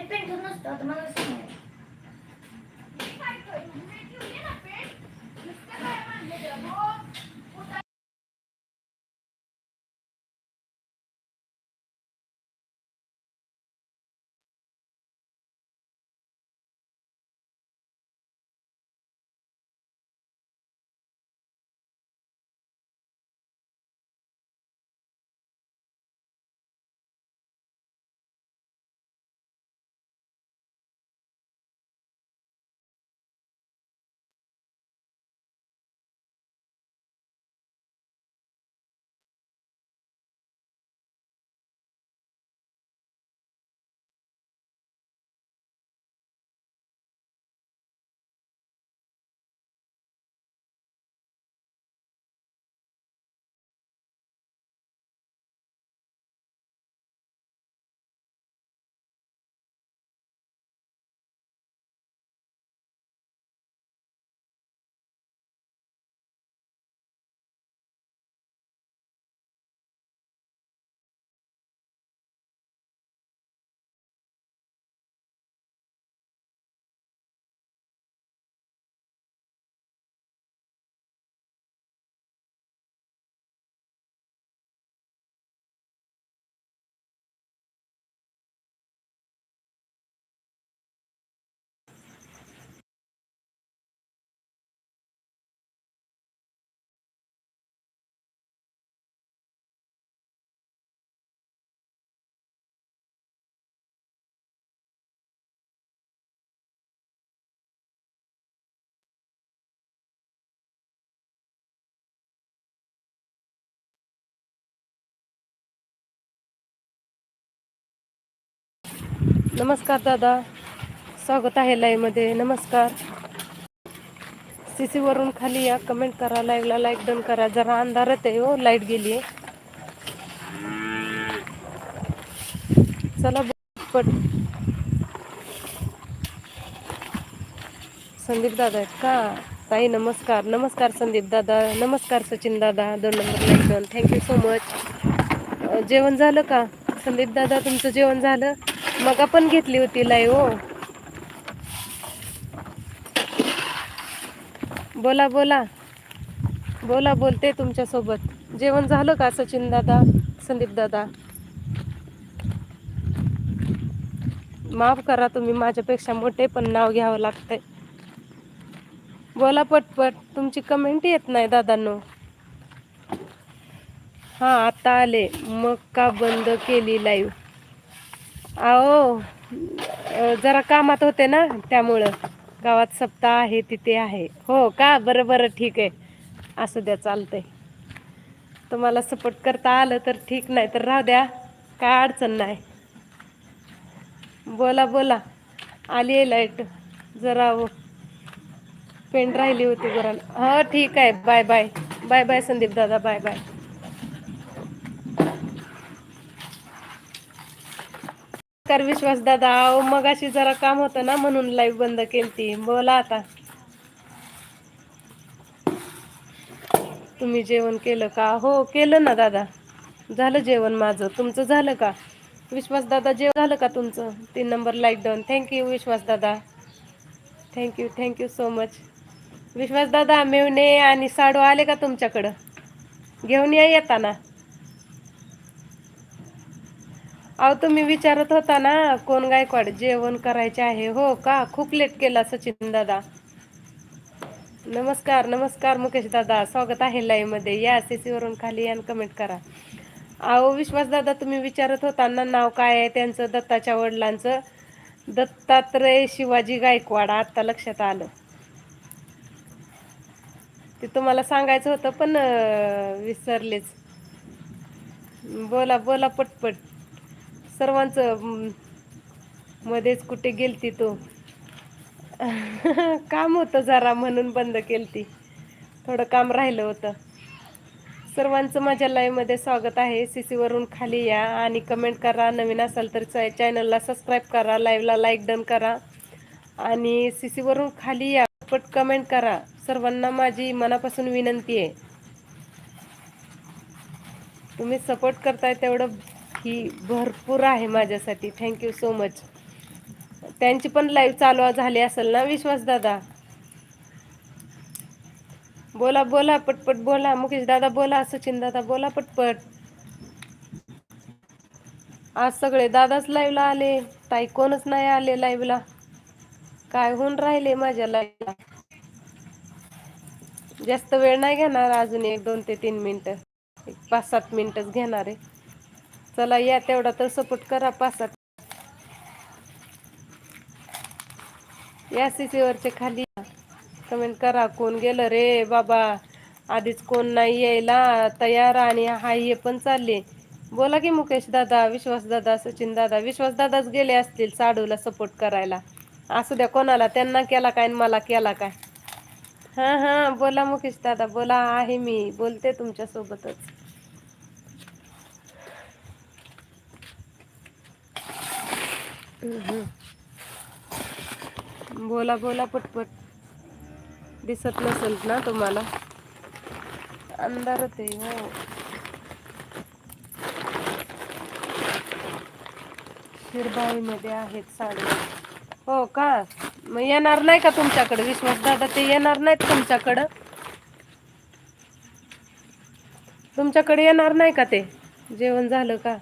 मी painter नसतो आता मला सांग नमस्कार दादा. स्वागत आहे लाईमध्ये नमस्कार नमस्कार. सी वरून खाली या. कमेंट करा लाईव्हला लाईक डन करा. जरा अंधारत आहे हो लाइट गेली चला पट संदीप दादा आहेत का? ताई नमस्कार. नमस्कार संदीप दादा. नमस्कार सचिन दादा. दोन number like done thank you so much जेवण झालं का? संदीप दादा तुमचं जेवण झालं? मग आपण घेतली होती लाईव्ह हो. बोला बोला. बोला बोलते तुमच्यासोबत. जेवण झालं का सचिन दादा संदीप दादा? माफ करा तुम्ही माझ्यापेक्षा मोठे पण नाव घ्यावं लागतंय. बोला पटपट तुमची कमेंट येत नाही दादांनो. हा आता आले. मग का बंद केली लाईव्ह अहो जरा कामात होते ना त्यामुळं. गावात सप्ताह आहे तिथे आहे. हो का? बरं बरं ठीक आहे. असू द्या चालतंय. तुम्हाला सपोर्ट करता आलं तर ठीक नाही तर राहू द्या. काय अडचण नाही. बोला बोला. आली आहे लाइट. जरा पेंट राहिली होती बरं हो ठीक आहे. Bye bye. Bye bye Sandeep दादा. Bye bye. कर विश्वास दादा. अहो मग अशी जरा काम होतं ना म्हणून लाईव्ह बंद केली बोला आता. तुम्ही जेवण केलं का? हो केलं ना दादा. झालं जेवण माझं. तुमचं झालं का? विश्वास दादा जेवण झालं का तुमचं? तीन number like done thank you Vishwas दादा. Thank you thank you so much Vishwas दादा मेवणे आणि साडू आले का तुमच्याकडं? घेऊन या येताना. अहो तुम्ही विचारत होता ना कोण गायकवाड जेवण करायचे आहे? हो का? खूप लेट केला सचिन दादा. नमस्कार नमस्कार मुकेश दादा. स्वागत आहे लाईव्हमध्ये. या सीसी वरून खाली या कमेंट करा. अहो विश्वास दादा तुम्ही विचारत होता ना नाव काय आहे त्यांचं दत्ताच्या वडिलांचं? दत्तात्रय शिवाजी गायकवाड आता लक्षात आलं. ते तुम्हाला सांगायचं होतं पण विसरलेच. बोला बोला पटपट. सर्वांचं मध्येच कुठे गेलती तू? काम होतं जरा म्हणून बंद केलती. थोडं काम राहिलं होतं. सर्वांचं माझ्या लाईव्हमध्ये स्वागत आहे. सी सीवरून खाली या आणि कमेंट करा. नवीन असाल तर चॅनलला सबस्क्राईब करा. लाईव्हला लाईक डन करा. आणि सी सीवरून खाली या. पट कमेंट करा. सर्वांना माझी मनापासून विनंती आहे. तुम्ही सपोर्ट करताय तेवढं ही भरपूर आहे माझ्यासाठी. थँक्यू सो मच त्यांची पण लाईव्ह चालू झाली असेल ना विश्वास दादा? बोला बोला पटपट बोला. मुकेश दादा बोला. सचिन दादा बोला पटपट. आज सगळे दादाच लाईव्हला आले. ताई कोणच नाही आले लाईव्हला काय होऊन राहिले माझ्या लाईव्हला जास्त वेळ नाही घेणार अजून एक दोन ते तीन मिनटं एक पाच सात मिनिटच घेणार आहे. चला या तेवढा तर सपोर्ट करा पासात या सीसीवरचे खाली कमेंट करा कोण गेलं रे बाबा? आधीच कोण नाही यायला तयार आणि हाय हे पण चालले. बोला की मुकेश दादा विश्वास दादा सचिन दादा विश्वास दादाच गेले असतील साडूला सपोर्ट करायला. असू द्या कोणाला? त्यांना केला काय आणि मला केला काय? हा हा बोला मुकेश दादा बोला आहे मी बोलते तुमच्या बोला बोला पटपट. दिसत नसेल ना तुम्हाला? अंधारच आहे हो. शिरबाईमध्ये आहेत साडी. हो का? मग येणार नाही का तुमच्याकडे? विश्वास दादा ते येणार नाहीत तुमच्याकडं? तुमच्याकडे येणार नाही का ते? जेवण झालं का?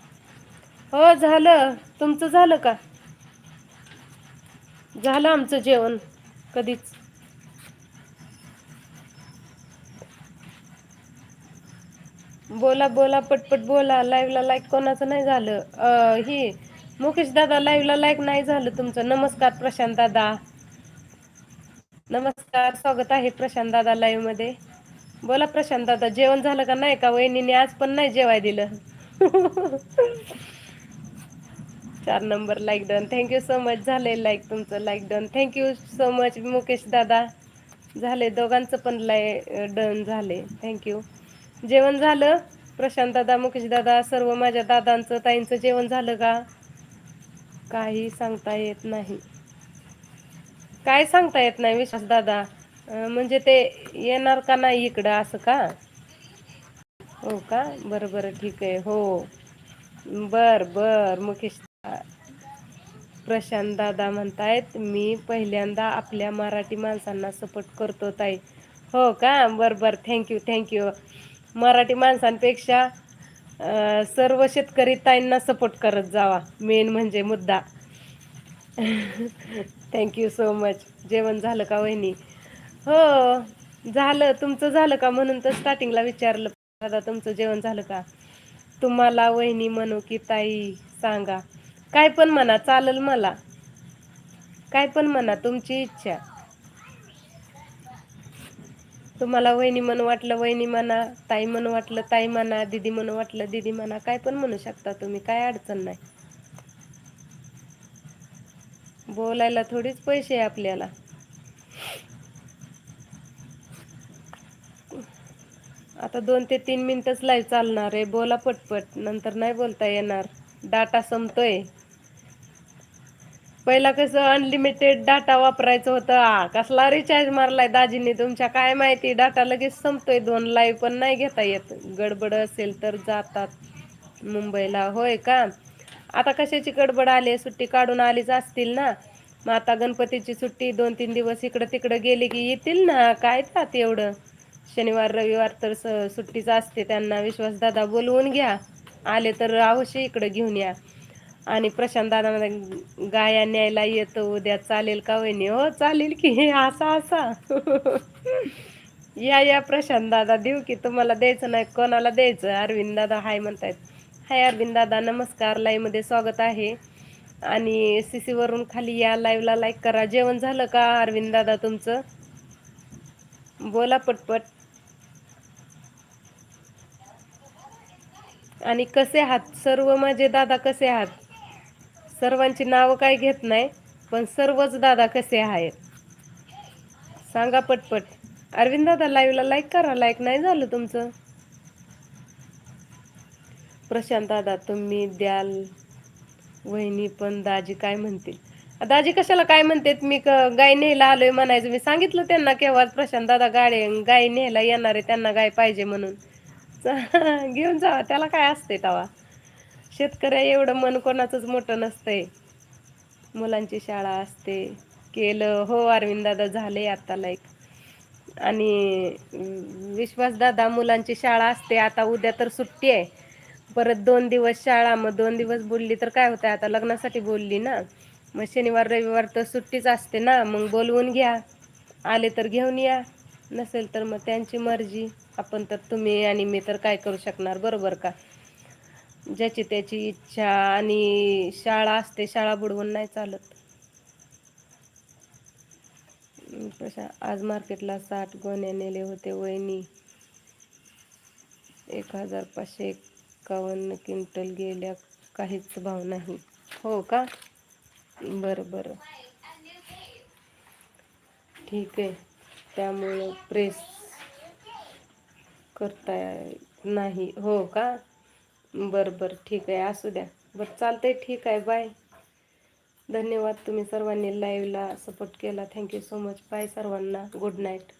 हो झालं. तुमचं झालं का? झालं आमचं जेवण कधीच. बोला बोला पटपट बोला. लाईव्हला लाईक कोणाचं नाही झालं. ही मुकेश दादा लाईव्हला लाईक नाही झालं तुमचं. नमस्कार प्रशांत दादा. नमस्कार. स्वागत आहे प्रशांत दादा लाईव्हमध्ये. बोला प्रशांत दादा जेवण झालं का नाही का? वहिनीने आज पण नाही जेवाय दिलं. चार number like done thank you so much झाले लाईक तुमचं like done thank you so much Mukesh दादा. झाले दोघांचं पण लाय डन झाले थँक्यू जेवण झालं? प्रशांत दादा मुकेश दादा सर्व माझ्या दादांचं ताईंचं जेवण झालं का? काही सांगता येत नाही. काय सांगता येत नाही विश्वास दादा? म्हणजे ते येणार का नाही इकडं असं का? हो का? बरं बरं ठीक आहे. हो. बर बर मुकेश प्रशांत दादा म्हणतायत मी पहिल्यांदा आपल्या मराठी माणसांना सपोर्ट करतो ताई. हो का? बरं बरं. थँक्यू थँक्यू मराठी माणसांपेक्षा सर्व शेतकरी ताईंना सपोर्ट करत जावा. मेन म्हणजे मुद्दा. थँक्यू सो मच जेवण झालं का वहिनी? हो झालं. तुमचं झालं का? म्हणून तर स्टार्टिंगला विचारलं. दादा तुमचं जेवण झालं का? तुम्हाला वहिनी म्हणू की ताई सांगा. काय पण म्हणा चालेल मला. काय पण म्हणा तुमची इच्छा. तुम्हाला वहिनी म्हणून वाटलं वहिनी म्हणा ताई म्हणून वाटलं ताई म्हणा दिदी म्हणून वाटलं दिदी म्हणा काय पण म्हणू शकता तुम्ही काय अडचण नाही. बोलायला थोडीच पैसे आहे आपल्याला. आता दोन ते तीन मिनिटच लाईव्ह चालणार आहे बोला पटपट नंतर नाही बोलता येणार. डाटा संपतोय. पहिला कसं अनलिमिटेड डाटा वापरायचं होतं. कसला रिचार्ज मारलाय दाजीने तुमच्या? काय माहिती? डाटा लगेच संपतोय दोन लाईव्ह पण नाही घेता येत. गडबड असेल तर जातात मुंबईला. होय का? आता कशाची गडबड आली? आहे? सुट्टी काढून आलीच असतील ना? मग आता गणपतीची सुट्टी दोन तीन दिवस इकडं तिकडं गेली की येतील ना? काय जात एवढं? शनिवार रविवार तर स सुट्टीच असते. त्यांना विश्वास दादा बोलवून घ्या. आले तर अवश्य इकडं घेऊन या. आणि प्रशांत दादा गाया न्यायला येतो उद्या चालेल का वहिनी? हो चालेल की असा असा. या या प्रशांत दादा देऊ की तुम्हाला द्यायचं नाही कोणाला द्यायचं? अरविंद दादा हाय म्हणतायत. हाय अरविंद दादा नमस्कार. लाईव्हमध्ये स्वागत आहे. आणि सी वरून खाली या लाईव्हला लाईक करा. जेवण झालं का अरविंद दादा तुमचं? बोला पटपट. आणि कसे आहात? सर्व माझे दादा कसे आहात? सर्वांची नावं काय घेत नाही पण सर्वच दादा कसे आहेत? सांगा पटपट. अरविंद दादा लाईव्हला लाईक करा. लाईक नाही झालं तुमचं? प्रशांत दादा तुम्ही द्याल. वहिनी पण दाजी काय म्हणतील? दाजी कशाला काय म्हणतात? मी क- गाय न्यायला आलोय म्हणायचं. मी सांगितलं त्यांना केव्हा प्रशांत दादा गाडी गाय न्यायला येणार आहे त्यांना गाय पाहिजे म्हणून. घेऊन जावा. त्याला काय असते तवा? शेतकऱ्या एवढं मन कोणाचंच मोठं नसतंय. मुलांची शाळा असते. केलं हो अरविंद दादा झाले आता लाईक आणि विश्वास दादा मुलांची शाळा असते. आता उद्या तर सुट्टी आहे. परत दोन दिवस शाळा मग दोन दिवस बोलली तर काय होतं आता लग्नासाठी बोलली ना. मग शनिवार रविवार तर सुट्टीच असते ना. मग बोलवून घ्या. आले तर घेऊन या. नसेल तर मग त्यांची मर्जी. आपण तर तुम्ही आणि मी तर काय करू शकणार? बरोबर का? ज्याची त्याची इच्छा आणि शाळा असते शाळा बुडवून नाही चालत. कशा आज मार्केटला साठ गोण्या नेले होते वहिनी. एक हजार पाचशे एकावन्न क्विंटल गेल्या काहीच भाव नाही. हो का? बरं बरं. ठीक आहे. त्यामुळं प्रेस करता नाही. हो का? बरं बरं ठीक आहे. असू द्या. बरं चालतंय ठीक आहे. बाय धन्यवाद तुम्ही सर्वांनी लाईव्हला सपोर्ट केला. Thank you so much bye सर्वांना. Good night